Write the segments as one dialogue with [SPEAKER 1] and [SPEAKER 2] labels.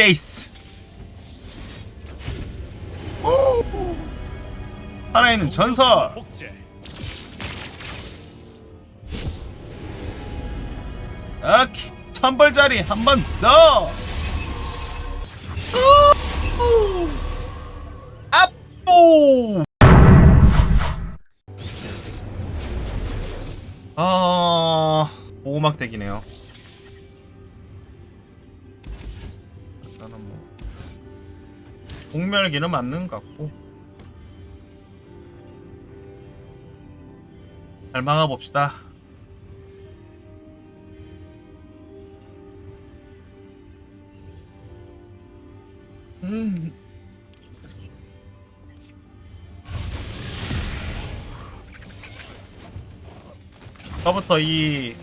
[SPEAKER 1] 제이스 오! 살아있는 전설 오케이 천벌자리 한 번 더. 아뽀. 아 보호막 덱이네요. 공멸기는 맞는 것 같고 잘 막아봅시다. 음. 아까부터 이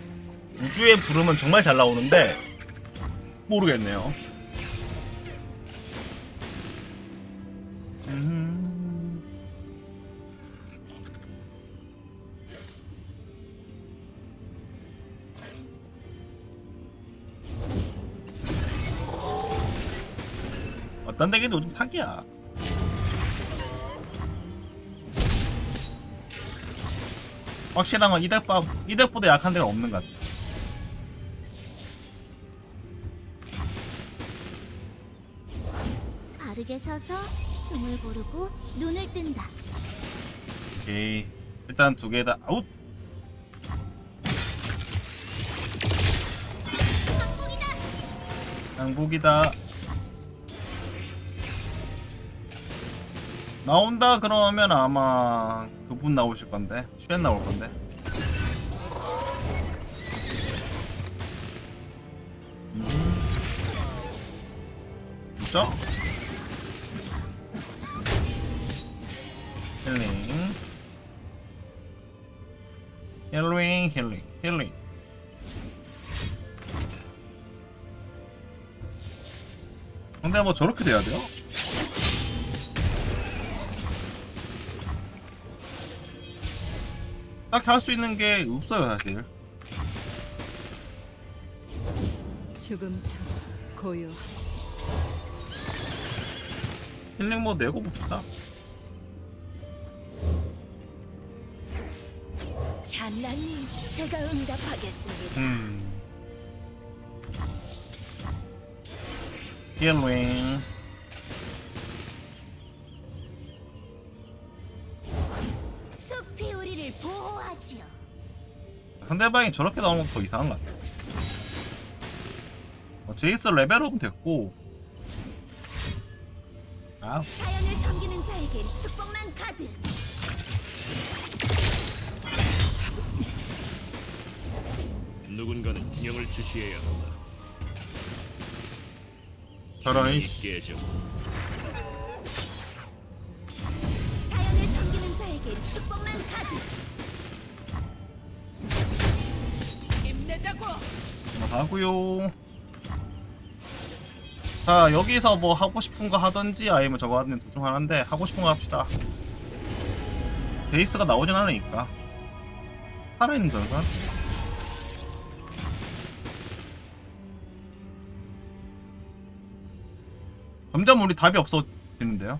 [SPEAKER 1] 우주의 부름은 정말 잘 나오는데 모르겠네요. 어떤 덱에도 좀 사기야. 확실한 건 이덱밥 이덱보다 약한 데가 없는 것 같아.
[SPEAKER 2] 바르게 서서 숨을 고르고 눈을 뜬다.
[SPEAKER 1] 오케이. 일단 두 개 다 아웃. 양복이다. 나온다 그러면 아마 그분 나오실 건데 슈엔 나올 건데. 음. 진짜? 힐링 힐링 힐링 힐링 근데 뭐 저렇게 돼야 돼요? 딱히 할 수 있는 게 없어요 사실.
[SPEAKER 3] 죽음처럼 고요.
[SPEAKER 1] 힐링 뭐 내고 봅시다.
[SPEAKER 2] 잔나님, 제가 응답하겠습니다.
[SPEAKER 1] 음. 힐링 상대방이 저렇게 나오는 것도 이상한 것 같아. 어, 제이스 레벨업은 됐고. 아,
[SPEAKER 2] 자연을 섬기는 자에겐 축복만 가득.
[SPEAKER 4] 누군가는 균형을 주시해야 한다
[SPEAKER 1] 저런 씨.
[SPEAKER 4] 깨져
[SPEAKER 2] 자연을 섬기는 자에겐 축복만 가득.
[SPEAKER 1] 하고요. 자, 여기서 뭐 하고 싶은 거 하던지 아니면 저거 하는 둘중 하나인데 하고 싶은 거 합시다. 베이스가 나오진 않으니까. 살아있는 전선. 점점 우리 답이 없어지는데요.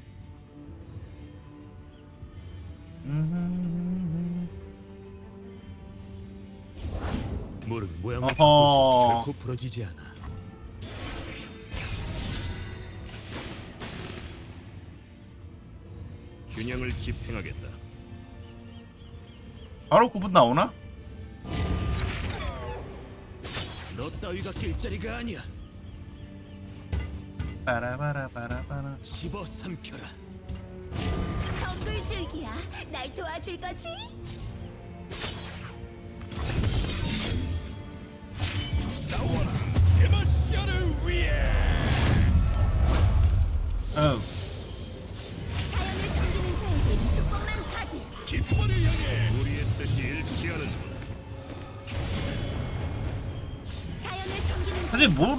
[SPEAKER 1] 음...
[SPEAKER 4] 물은 모양을
[SPEAKER 1] 어허.
[SPEAKER 4] 결코 부러지지 않아 균형을 집행하겠다
[SPEAKER 1] 바로 9분 나오나?
[SPEAKER 4] 너 따위가 낄 자리가 아니야
[SPEAKER 1] 빠라바라바라바라
[SPEAKER 4] 집어 삼켜라
[SPEAKER 2] 덩굴 줄기야, 날 도와줄 거지?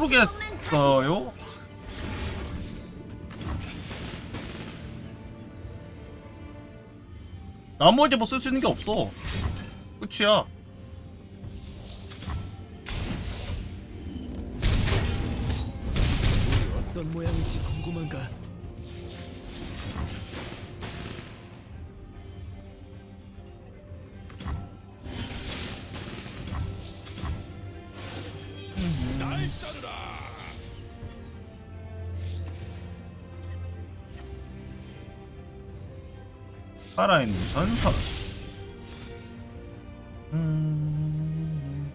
[SPEAKER 1] 모르겠어요. 나머지 뭐 쓸 수 있는 게 없어. 끝이야. 살아있는 전설. 음...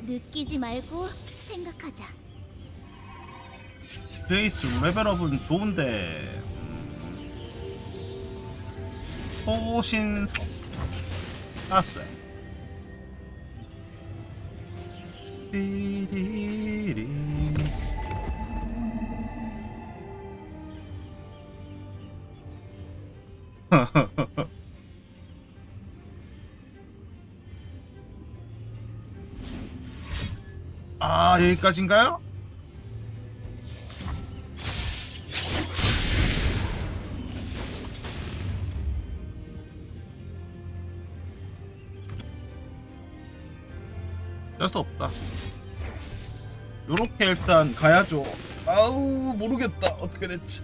[SPEAKER 2] 느끼지 말고 생각하자.
[SPEAKER 1] 베이스 레벨업은 좋은데 호신성. 아쇠 띠리리 아 여기까지인가요? 어쩔 수 없다. 요렇게 일단 가야죠. 아우 모르겠다 어떻게 됐지.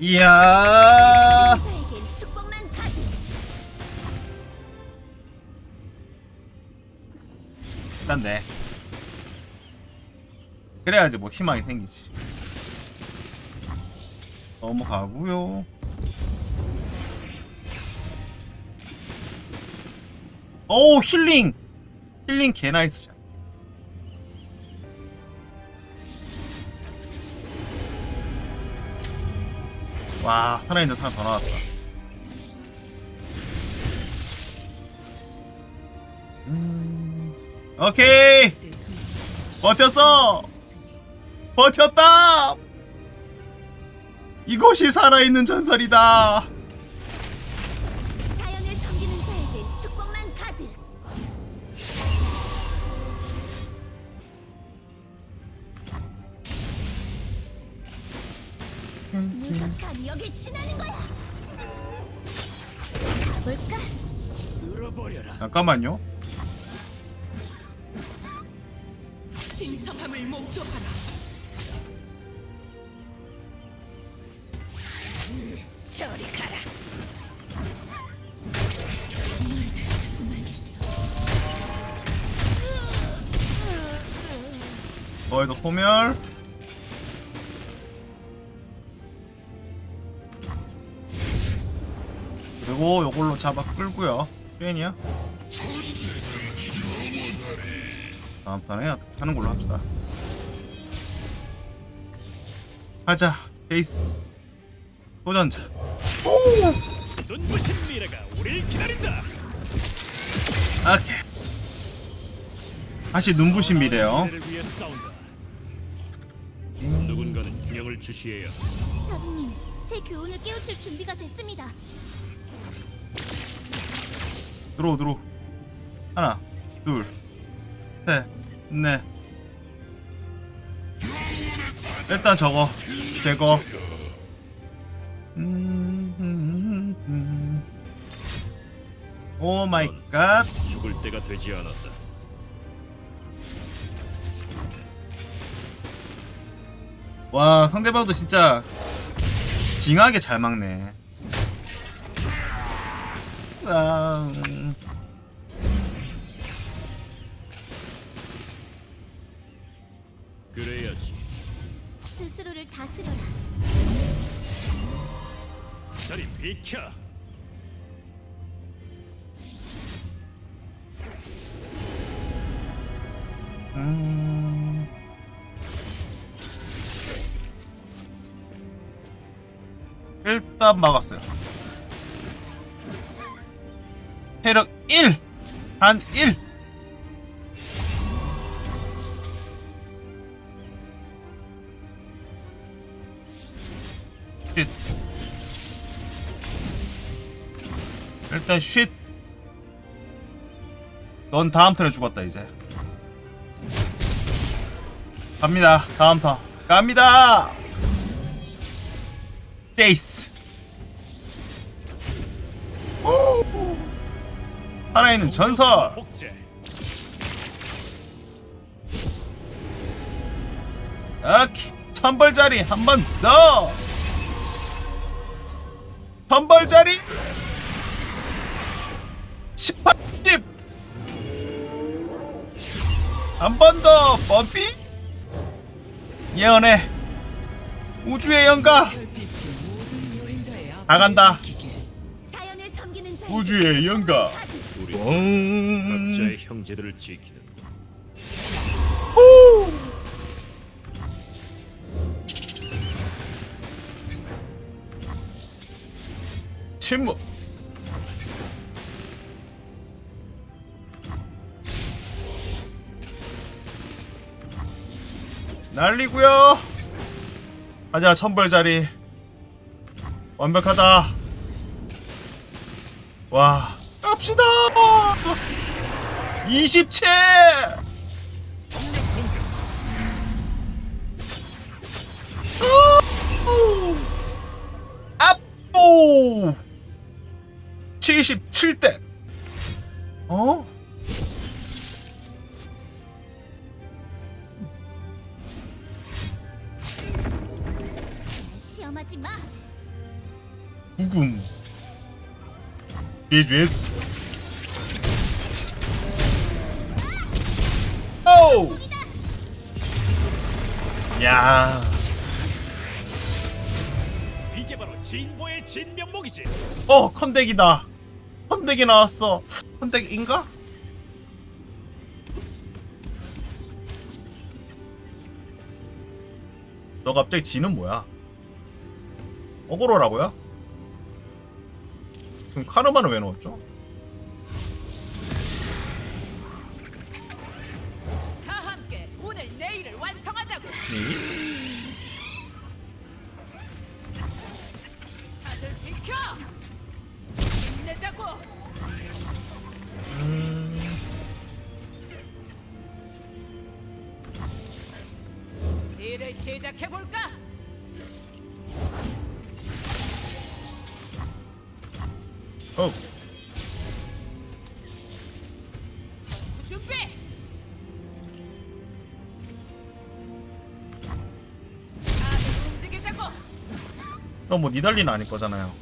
[SPEAKER 1] 이야 네. 그래야지 뭐 희망이 생기지. 넘어가고요. 오 힐링 힐링 개 나이스 샷. 와 살아있는 사람 더 나왔다. 오케이 버텼어 버텼다 이곳이 살아있는 전설이다
[SPEAKER 2] 자연을 섬기는 자에겐 축복만 가득. 누가 감히 여길 지나는 거야? 가볼까?
[SPEAKER 4] 쓸어버려라.
[SPEAKER 1] 잠깐만요
[SPEAKER 3] 목도하라.
[SPEAKER 2] 저리 가라.
[SPEAKER 1] 너희도 소멸 그리고 요걸로 잡아 끌고요 팬이야 다음 판에 하는 걸로 합시다 가자 베이스. 도전자.
[SPEAKER 4] 눈부신 미래가 우리를 기다린다.
[SPEAKER 1] 오케이. 다시 눈부신 미래요.
[SPEAKER 4] 미래를 위해 싸운다. 누군가는 균형을 주시해야
[SPEAKER 2] 사부님, 새 교훈을 깨우칠 준비가 됐습니다.
[SPEAKER 1] 들어오 들어오. 하나 둘셋넷 일단 저거 제거 음, 오 마이 갓
[SPEAKER 4] 죽을 때가 되지 않았다.
[SPEAKER 1] 와 상대방도 진짜 징하게 잘 막네 아, 음.
[SPEAKER 4] 비켜.
[SPEAKER 1] 음. 일단 막았어요. 체력 1! 단 1! 쉿. 일단 쉿. 넌 다음 턴에 죽었다 이제. 갑니다. 다음 턴. 갑니다. 데이스. 살아있는 전설. 오케이. 천벌자리 한 번 더. 천벌자리. 18집 한 번더 뻔삐? 예언해. 우주의 영가. 나간다. 우주의 영가.
[SPEAKER 4] 우리
[SPEAKER 1] 음...
[SPEAKER 4] 각자의 형제들을 지키는
[SPEAKER 1] 침묵 날리고요. 가자 천벌자리. 완벽하다. 와 갑시다! 27 앞오! 77대. 어?
[SPEAKER 2] 날 시험하지 마.
[SPEAKER 1] 구금 제주에 오! 야
[SPEAKER 4] 이게 바로 진보의 진면목이지.
[SPEAKER 1] 어 컨덱이다 컨덱이 나왔어 컨덱인가? 너 갑자기 지는 뭐야? 어그로라고요? 지금 카르마는 왜 넣었죠? 너뭐 니달리는 아닐 거잖아요.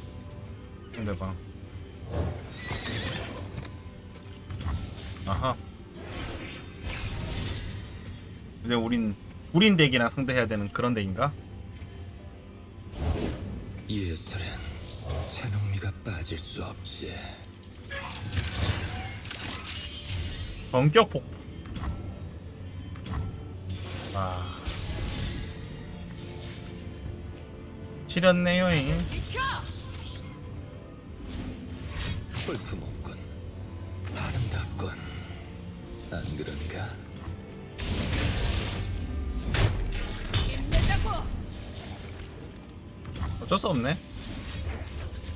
[SPEAKER 1] 상대방. 아하. 이제 우린 우린 덱이랑 상대해야 되는 그런 덱인가?
[SPEAKER 5] 예술엔 새농미가 빠질 수 없지.
[SPEAKER 1] 본격 폭. 아. 치렸네요. 잉.
[SPEAKER 5] 볼품없군. 아름답군. 안 그런가?
[SPEAKER 1] 어쩔 수 없네.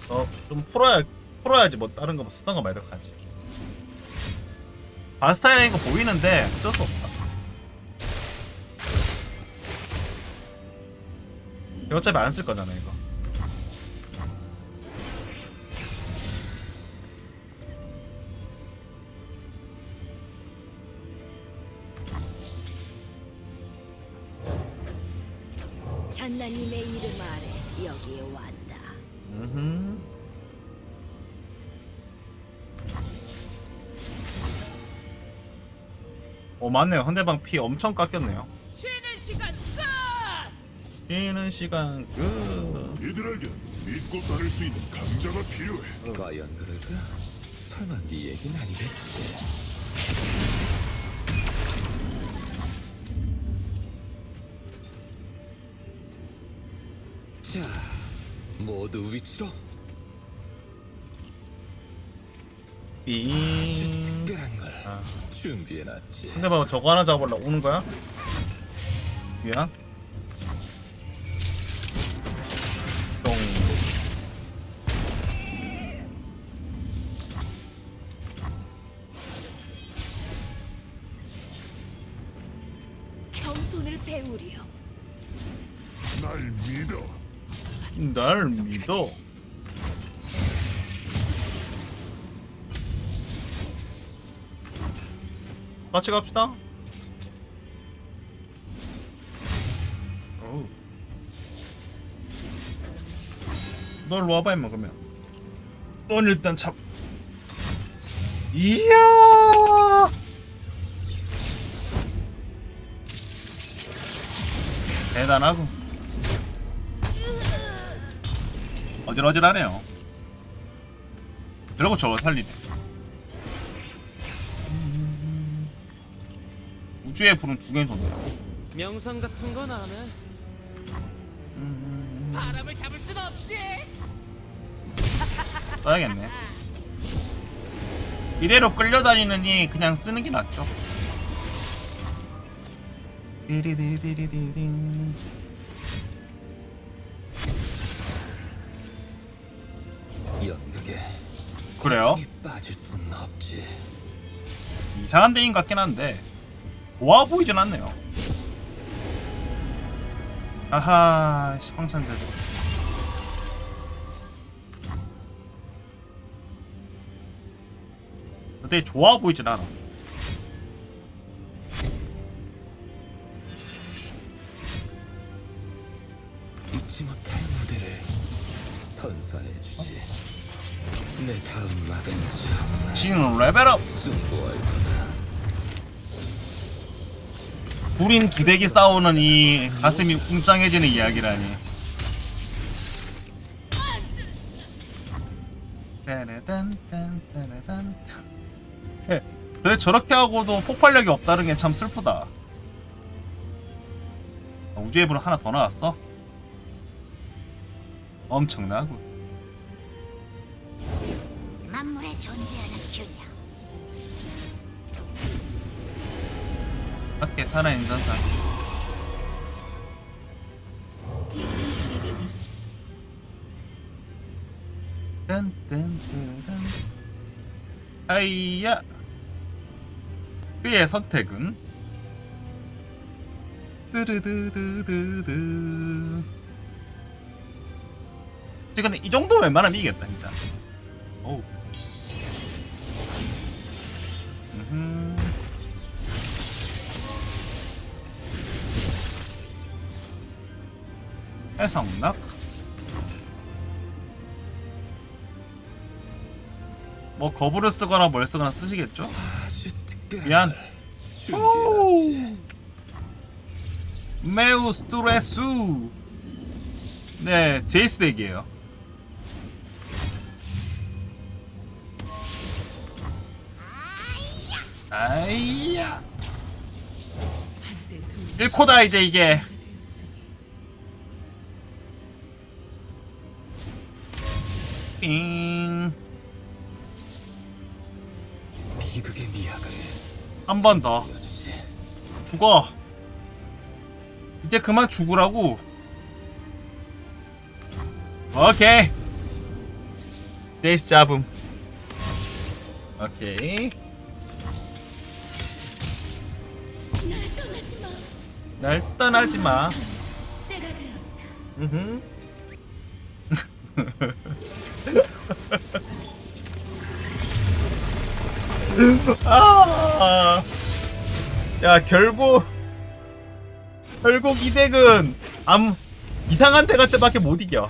[SPEAKER 1] 어, 좀 풀어야 풀어야지 뭐 다른 거 뭐 쓰던가 말던가 하지. 바스타야인 거 보이는데 어쩔 수 없다. 어차피 안 쓸 거잖아 이거.
[SPEAKER 2] 전나님의 이름 아래 여기에 왔다.
[SPEAKER 1] 음. 어 맞네요. 상대방 피 엄청 깎였네요.
[SPEAKER 6] 쉬는 시간 끝.
[SPEAKER 7] 이들에게 믿고 따를 수 있는 강자가 필요해.
[SPEAKER 5] 과연 그럴까? 설마 네 얘긴 아니겠지? 자, 모두 위치로
[SPEAKER 1] 빙.
[SPEAKER 5] 특별한 걸
[SPEAKER 1] 아.
[SPEAKER 5] 준비해놨지.
[SPEAKER 1] 상대방 저거 하나 잡으려 오는 거야? 미안. 같이 갑시다. 어우. 너 와봐 임마 그러면. 넌 일단 잡 이야! 대단하고. 어질어질하네요. 저러고 저거 살리네 우주의 불은 두 개는 좋네요
[SPEAKER 8] 명상 같은 건안 해.
[SPEAKER 6] 바람을 잡을 순 없지.
[SPEAKER 1] 써야겠네. 이대로 끌려다니느니 그냥 쓰는 게 낫죠. 디리디리디리딩.
[SPEAKER 5] 연극에
[SPEAKER 1] 그래요?
[SPEAKER 5] 이 빠질 순 없지.
[SPEAKER 1] 이상한 데인 것 같긴 한데 좋아 보이진 않네요. 아하, 시방찬자죠. 근데 좋아 보이진 않아.
[SPEAKER 5] 잊지 못할 무대를 선사해주지. 내 다음 막은 참
[SPEAKER 1] 지는 레벨업.
[SPEAKER 5] 승
[SPEAKER 1] 불인 두 대기 싸우는 이 가슴이 웅장해지는 이야기라니. 해. 근데 저렇게 하고도 폭발력이 없다는 게 참 슬프다. 아, 우주의 불은 하나 더 나왔어? 엄청나고.
[SPEAKER 2] 만물에 존재하는 균
[SPEAKER 1] 밖에 살아있는 전사. 딴딴따라단. 아이야. 그의 선택은 뜨르드드드드. 근데 이 정도 웬만하면 이기겠다 진짜. 오. 음 흠. 해성낙 뭐 거부를 쓰거나 뭘 쓰거나 쓰시겠죠? 미안
[SPEAKER 5] 걸 준비해놨지.
[SPEAKER 1] 매우 스트레스 네 제이스 덱이에요 아이야 1코다 이제 이게 삥.
[SPEAKER 5] 비극의 미학을
[SPEAKER 1] 한 번 더. 죽어. 이제 그만 죽으라고. 오케이. 데이스 잡음. 오케이.
[SPEAKER 2] 날 떠나지 마.
[SPEAKER 1] 음흠. 아. 야, 결국 결국 이 덱은 암 이상한 덱한테밖에 못 이겨.